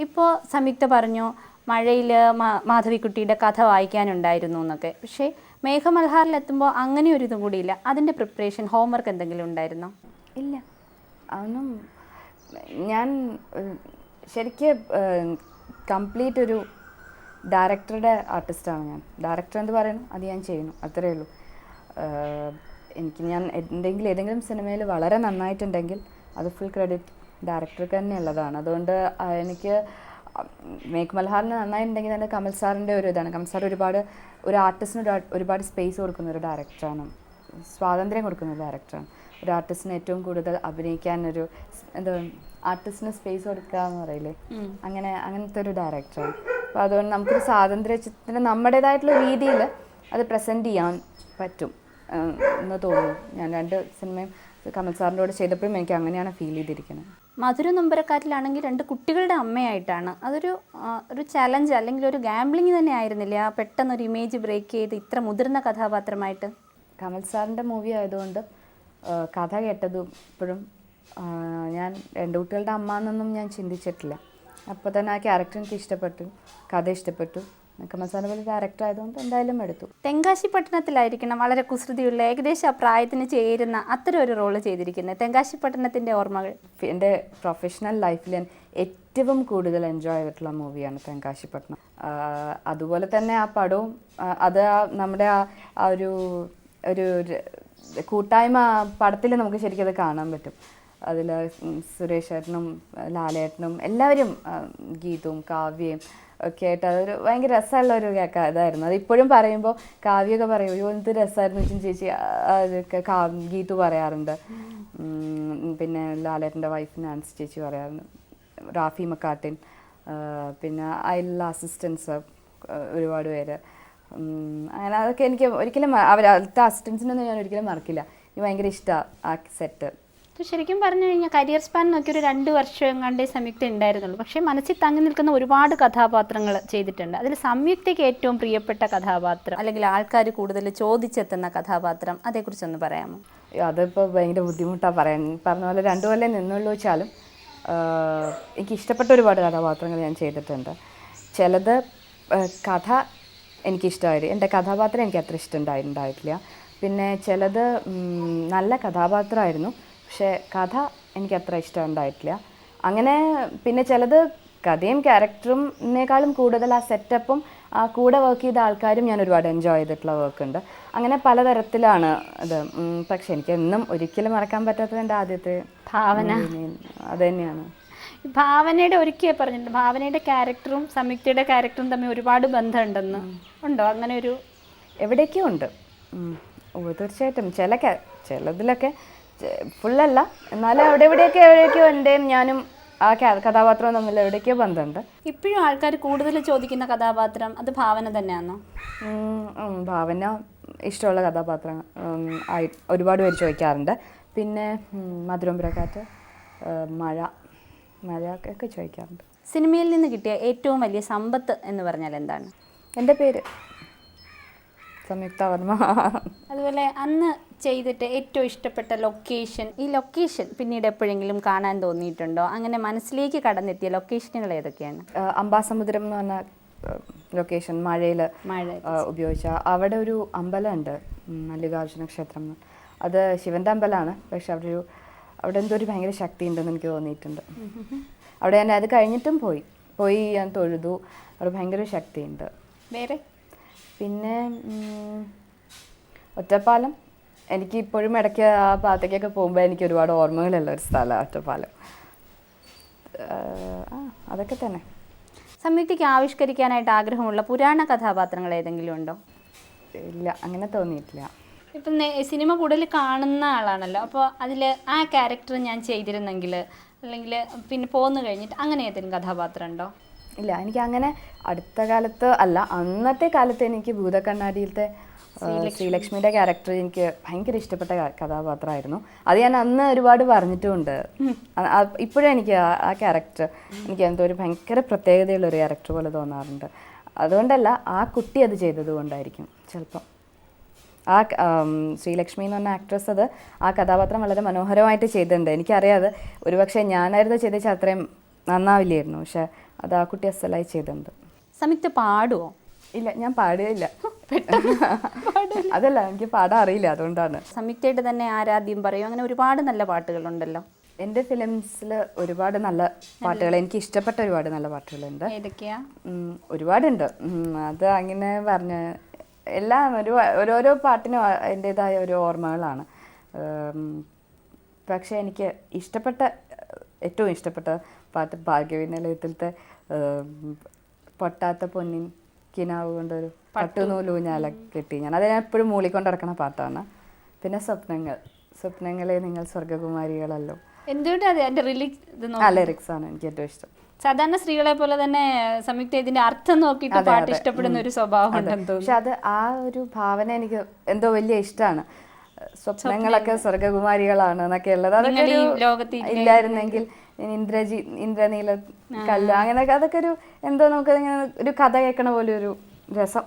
ഇപ്പോൾ സംയുക്ത പറഞ്ഞു മഴയിൽ മാധവിക്കുട്ടിയുടെ കഥ വായിക്കാനുണ്ടായിരുന്നു എന്നൊക്കെ. പക്ഷേ മേഘമൽഹാറിലെത്തുമ്പോൾ അങ്ങനെ ഒരു ഇതും കൂടിയില്ല. അതിന്റെ പ്രിപ്പറേഷൻ ഹോംവർക്ക് എന്തെങ്കിലും ഉണ്ടായിരുന്നോ? ഇല്ല. അതൊന്നും ഞാൻ ശരിക്കും കംപ്ലീറ്റ് ഒരു ഡയറക്ടറുടെ ആർട്ടിസ്റ്റാണ് ഞാൻ. ഡയറക്ടർ എന്ന് പറയുന്നു അത് ഞാൻ ചെയ്യുന്നു. അത്രയേ ഉള്ളൂ. എനിക്ക് ഞാൻ എന്തെങ്കിലും ഏതെങ്കിലും സിനിമയിൽ വളരെ നന്നായിട്ടുണ്ടെങ്കിൽ അത് ഫുൾ ക്രെഡിറ്റ് ഡയറക്ടർക്ക് തന്നെയുള്ളതാണ്. അതുകൊണ്ട് എനിക്ക് മേക്ക് മൽഹാറിന് നന്നായിട്ടുണ്ടെങ്കിൽ തന്നെ കമൽ സാറിന്റെ ഒരു ഇതാണ്. കമൽ സാർ ഒരുപാട് ഒരു ആർട്ടിസ്റ്റിന് ഒരു- ഒരുപാട് സ്പേസ് കൊടുക്കുന്ന ഒരു ഡയറക്ടറാണ്. സ്വാതന്ത്ര്യം കൊടുക്കുന്ന ഒരു ഡയറക്ടറാണ്. ഒരു ആർട്ടിസ്റ്റിന് ഏറ്റവും കൂടുതൽ അഭിനയിക്കാൻ ഒരു എന്താ ആർട്ടിസ്റ്റിന് സ്പേസ് കൊടുക്കുക എന്ന് പറയില്ലേ? അങ്ങനെ അങ്ങനത്തെ ഒരു ഡയറക്ടറാണ്. അപ്പോൾ അതുകൊണ്ട് നമുക്കൊരു സ്വാതന്ത്ര്യത്തിന് നമ്മുടേതായിട്ടുള്ള രീതിയിൽ അത് പ്രസന്റ് ചെയ്യാൻ പറ്റും എന്ന് തോന്നുന്നു. ഞാൻ രണ്ട് സിനിമയും കമൽ സാറിന്റെ കൂടെ ചെയ്തപ്പോഴും എനിക്ക് അങ്ങനെയാണ് ഫീൽ ചെയ്തിരിക്കുന്നത്. മധുര നൊമ്പരക്കാറ്റിലാണെങ്കിൽ രണ്ട് കുട്ടികളുടെ അമ്മയായിട്ടാണ്. അതൊരു ഒരു ചലഞ്ച് അല്ലെങ്കിൽ ഒരു ഗാംബ്ലിങ് തന്നെ ആയിരുന്നില്ലേ? ആ പെട്ടെന്നൊരു ഇമേജ് ബ്രേക്ക് ചെയ്ത് ഇത്ര മുതിർന്ന കഥാപാത്രമായിട്ട്. കമൽ സാറിന്റെ മൂവി ആയതുകൊണ്ട് കഥ കേട്ടതും ഇപ്പോഴും ഞാൻ രണ്ട് കുട്ടികളുടെ അമ്മ എന്നൊന്നും ഞാൻ ചിന്തിച്ചിട്ടില്ല. അപ്പോൾ തന്നെ ആ ക്യാരക്ടർ എനിക്ക് ഇഷ്ടപ്പെട്ടു കഥ ഇഷ്ടപ്പെട്ടു. കമൽ സാറിനെ പോലെ ക്യാരക്ടർ ആയതുകൊണ്ട് എന്തായാലും എടുത്തു. തെങ്കാശി പട്ടണത്തിലായിരിക്കണം വളരെ കുസൃതിയുള്ള ഏകദേശം പ്രായത്തിന് ചേരുന്ന അത്തരം ഒരു റോൾ ചെയ്തിരിക്കുന്നത്. തെങ്കാശി പട്ടണത്തിന്റെ ഓർമ്മകൾ. എന്റെ പ്രൊഫഷണൽ ലൈഫിൽ ഏറ്റവും കൂടുതൽ എൻജോയ് ചെയ്തിട്ടുള്ള മൂവിയാണ് തെങ്കാശി പട്ടണം. അതുപോലെ തന്നെ ആ പടവും അത് നമ്മുടെ ആ ഒരു ഒരു കൂട്ടായ്മ പടത്തിൽ നമുക്ക് ശരിക്കും അത് കാണാൻ പറ്റും. അതിൽ സുരേഷ് ഏട്ടനും ലാലേട്ടനും എല്ലാവരും ഗീതവും കാവ്യയും ഒക്കെ ആയിട്ട് അതൊരു ഭയങ്കര രസമുള്ള ഒരു ഇതായിരുന്നു. അത് ഇപ്പോഴും പറയുമ്പോൾ കാവ്യമൊക്കെ പറയും അയ്യോ എന്ത് രസമായിരുന്നു വെച്ചും ചേച്ചി അതൊക്കെ കാ ഗീതു പറയാറുണ്ട്. പിന്നെ ലാലേട്ടന്റെ വൈഫ് നാൻസ് ചേച്ചി പറയാറുണ്ട്. റാഫി മക്കാട്ടിൻ പിന്നെ അതിലുള്ള അസിസ്റ്റൻസ് ഒരുപാട് പേര്. അങ്ങനെ അതൊക്കെ എനിക്ക് ഒരിക്കലും അവർ അതിലത്തെ അസിസ്റ്റൻസിനൊന്നും ഞാൻ ഒരിക്കലും മറക്കില്ല. എനിക്ക് ഭയങ്കര ഇഷ്ടമാണ് ആ സെറ്റ് ഇത് ശരിക്കും പറഞ്ഞു കഴിഞ്ഞാൽ കരിയർ സ്പാൻ നോക്കി ഒരു രണ്ട് വർഷം കണ്ടേ സംയുക്ത ഉണ്ടായിരുന്നുള്ളൂ. പക്ഷേ മനസ്സിൽ തങ്ങി നിൽക്കുന്ന ഒരുപാട് കഥാപാത്രങ്ങൾ ചെയ്തിട്ടുണ്ട്. അതിൽ സംയുക്തയ്ക്ക് ഏറ്റവും പ്രിയപ്പെട്ട കഥാപാത്രം. അല്ലെങ്കിൽ ആൾക്കാർ കൂടുതൽ ചോദിച്ചെത്തുന്ന കഥാപാത്രം അതേക്കുറിച്ചൊന്ന് പറയാമോ? അതിപ്പോൾ ഭയങ്കര ബുദ്ധിമുട്ടാണ് പറയാൻ. പറഞ്ഞ പോലെ രണ്ടു കൊല്ലം നിന്നുള്ളൂ വെച്ചാലും എനിക്ക് ഇഷ്ടപ്പെട്ട ഒരുപാട് കഥാപാത്രങ്ങൾ ഞാൻ ചെയ്തിട്ടുണ്ട്. ചിലത് കഥ എനിക്കിഷ്ടമായിരുന്നു. എന്റെ കഥാപാത്രം എനിക്ക് അത്ര ഇഷ്ടമുണ്ടായിട്ടുണ്ടായിട്ടില്ല പിന്നെ ചിലത് നല്ല കഥാപാത്രമായിരുന്നു. പക്ഷേ കഥ എനിക്ക് അത്ര ഇഷ്ടമുണ്ടായിട്ടില്ല അങ്ങനെ പിന്നെ ചിലത് കഥയും ക്യാരക്ടറിനേക്കാളും കൂടുതൽ ആ സെറ്റപ്പും ആ കൂടെ വർക്ക് ചെയ്ത ആൾക്കാരും ഞാൻ ഒരുപാട് എൻജോയ് ചെയ്തിട്ടുള്ള വർക്ക് ഉണ്ട്. അങ്ങനെ പലതരത്തിലാണ് ഇത് പക്ഷെ എനിക്ക് എന്നും ഒരിക്കലും മറക്കാൻ പറ്റാത്തത് എന്റെ ആദ്യത്തെ ഭാവന. അത് തന്നെയാണ്. ഭാവനയുടെ ഒരിക്കൽ പറഞ്ഞിട്ടുണ്ട്. ഭാവനയുടെ ക്യാരക്ടറും സംയുക്തയുടെ ക്യാരക്ടറും തമ്മിൽ ഒരുപാട് ബന്ധമുണ്ടെന്ന് ഉണ്ടോ? അങ്ങനെ ഒരു എവിടേക്കും ഉണ്ട്. ഓ തീർച്ചയായിട്ടും. ചില ചിലതിലൊക്കെ ഫുള്ളല്ല എന്നാലും അവിടെ എവിടെയൊക്കെ എവിടെയൊക്കെയോ എന്റെയും ഞാനും ആ കഥാപാത്രവും തമ്മിൽ എവിടെയൊക്കെയോ ബന്ധമുണ്ട്. ഇപ്പോഴും ആൾക്കാർ കൂടുതൽ ചോദിക്കുന്ന കഥാപാത്രം അത് ഭാവന തന്നെയാണോ ഭാവന ഇഷ്ടമുള്ള കഥാപാത്രങ്ങൾ ആയി ഒരുപാട് പേര് ചോദിക്കാറുണ്ട്. പിന്നെ മധുരമ്പുരക്കാറ്റ് മഴ മഴയൊക്കെ ഒക്കെ ചോദിക്കാറുണ്ട്. സിനിമയിൽ നിന്ന് കിട്ടിയ ഏറ്റവും വലിയ സമ്പത്ത് എന്ന് പറഞ്ഞാൽ എന്താണ്? എന്റെ പേര്. സംയുക്ത വർമ്മ. അതുപോലെ അന്ന് ചെയ്തിട്ട് ഏറ്റവും ഇഷ്ടപ്പെട്ട ലൊക്കേഷൻ ഈ ലൊക്കേഷൻ പിന്നീട് എപ്പോഴെങ്കിലും കാണാൻ തോന്നിയിട്ടുണ്ടോ? അങ്ങനെ മനസ്സിലേക്ക് കടന്നെത്തിയ ലൊക്കേഷനുകൾ ഏതൊക്കെയാണ്? അംബാസമുദ്രം എന്ന് പറഞ്ഞ ലൊക്കേഷൻ മഴയിൽ മഴ. ഉപയോഗിച്ച. അവിടെ ഒരു അമ്പലമുണ്ട് മല്ലികാർജുന ക്ഷേത്രം അത് ശിവന്റെ അമ്പലമാണ്. പക്ഷെ അവിടെ ഒരു അവിടെ എന്തോ ഒരു ഭയങ്കര ശക്തി ഉണ്ടെന്ന് എനിക്ക് തോന്നിയിട്ടുണ്ട്. അവിടെ ഞാൻ അത് കഴിഞ്ഞിട്ടും പോയി. പോയി ഞാൻ തൊഴുതു. അവിടെ ഭയങ്കര ശക്തിയുണ്ട്. വേറെ? പിന്നെ ഒറ്റപ്പാലം. എനിക്ക് ഇപ്പോഴും ഇടയ്ക്ക് ആ ഭാഗത്തേക്കൊക്കെ പോകുമ്പോൾ എനിക്ക് ഒരുപാട് ഓർമ്മകളുള്ള ഒരു സ്ഥലമാണ് ഒറ്റപ്പാലം. ആ അതൊക്കെ തന്നെ. സംയുക്തയ്ക്ക് ആവിഷ്കരിക്കാനായിട്ട് ആഗ്രഹമുള്ള പുരാണ കഥാപാത്രങ്ങൾ ഏതെങ്കിലും ഉണ്ടോ? ഇല്ല അങ്ങനെ തോന്നിയിട്ടില്ല. ഇപ്പം സിനിമ കൂടുതൽ കാണുന്ന ആളാണല്ലോ. അപ്പോൾ അതിൽ ആ ക്യാരക്ടർ ഞാൻ ചെയ്തിരുന്നെങ്കിൽ അല്ലെങ്കിൽ പിന്നെ പോന്നു കഴിഞ്ഞിട്ട് അങ്ങനെ ഏതെങ്കിലും കഥാപാത്രം ഉണ്ടോ? ഇല്ല എനിക്ക് അങ്ങനെ അടുത്ത കാലത്ത് അല്ല അന്നത്തെ കാലത്ത് എനിക്ക് ഭൂതക്കണ്ണാടിയിലത്തെ ശ്രീലക്ഷ്മിയുടെ ക്യാരക്ടർ എനിക്ക് ഭയങ്കര ഇഷ്ടപ്പെട്ട കഥാപാത്രമായിരുന്നു. അത് ഞാൻ അന്ന് ഒരുപാട് പറഞ്ഞിട്ടുമുണ്ട് ഇപ്പോഴും എനിക്ക് ആ- ക്യാരക്ടർ എനിക്ക് എന്തോ ഒരു ഭയങ്കര പ്രത്യേകതയുള്ള ഒരു ക്യാരക്ടർ പോലെ തോന്നാറുണ്ട്. അതുകൊണ്ടല്ല ആ കുട്ടി അത് ചെയ്തത് കൊണ്ടായിരിക്കും ചിലപ്പം. ആ ശ്രീലക്ഷ്മി എന്ന് പറഞ്ഞ ആക്ട്രസ് അത് ആ കഥാപാത്രം വളരെ മനോഹരമായിട്ട് ചെയ്തിട്ടുണ്ട്. എനിക്കറിയാതെ ഒരുപക്ഷെ ഞാനായിരുന്നു ചെയ്തേച്ചാൽ അത്രയും നന്നാവില്ലായിരുന്നു. പക്ഷെ അത് ആ കുട്ടി അസലായി ചെയ്തിട്ടുണ്ട്. സംയുക്ത പാടുവോ? ഇല്ല ഞാൻ പാടുകയില്ല. അതല്ല എനിക്ക് പാടാൻ അറിയില്ല അതുകൊണ്ടാണ്. സംയുക്തമായിട്ട് തന്നെ ആരാധ്യം പറയും. അങ്ങനെ ഒരുപാട് നല്ല പാട്ടുകളുണ്ടല്ലോ. എന്റെ ഫിലിംസിൽ ഒരുപാട് നല്ല പാട്ടുകൾ എനിക്ക് ഇഷ്ടപ്പെട്ട ഒരുപാട് നല്ല പാട്ടുകളുണ്ട്. ഏതൊക്കെയാ? ഒരുപാടുണ്ട്. അത് അങ്ങനെ പറഞ്ഞ് എല്ലാം ഒരു ഓരോരോ പാട്ടിനും എന്റെതായ ഒരു ഓർമ്മകളാണ്. പക്ഷേ എനിക്ക് ഇഷ്ടപ്പെട്ട ഏറ്റവും ഇഷ്ടപ്പെട്ട പാട്ട് ഭാഗ്യവിനലയത്തിലത്തെ പൊട്ടാത്ത പൊന്നിൻ കിനാവ് കൊണ്ടൊരു പട്ടുനൂലൂഞ്ഞാല കിട്ടി ഞാൻ. അത് ഞാൻ എപ്പോഴും മൂളിക്കൊണ്ട് നടക്കുന്ന പാട്ടാണ്. പിന്നെ സ്വപ്നങ്ങൾ. സ്വപ്നങ്ങളെ നിങ്ങൾ സ്വർഗകുമാരികളല്ലോ എന്തുകൊണ്ടാണ് അത്? എന്റെ റിലിക്സ് ആ ലിറിക്സ് ആണ് എനിക്ക് ഏറ്റവും ഇഷ്ടം. സാധാരണ സ്ത്രീകളെ പോലെ തന്നെ സംയുക്ത ഇതിന്റെ അർത്ഥം നോക്കിയിട്ട് പാട്ട് ഇഷ്ടപ്പെടുന്ന ഒരു സ്വഭാവം പക്ഷെ അത് ആ ഒരു ഭാവന എനിക്ക് എന്തോ വലിയ ഇഷ്ടമാണ് സ്വപ്നങ്ങളൊക്കെ സ്വർഗകുമാരികളാണ് എന്നൊക്കെ ഉള്ളത്. അതൊക്കെ ഒരു ഇല്ലായിരുന്നെങ്കിൽ ഇന്ദ്രജി ഇന്ദ്രനീല കല്ല് അങ്ങനെയൊക്കെ അതൊക്കെ ഒരു എന്തോ നമുക്ക് ഒരു കഥ കേൾക്കണ പോലെ ഒരു രസം.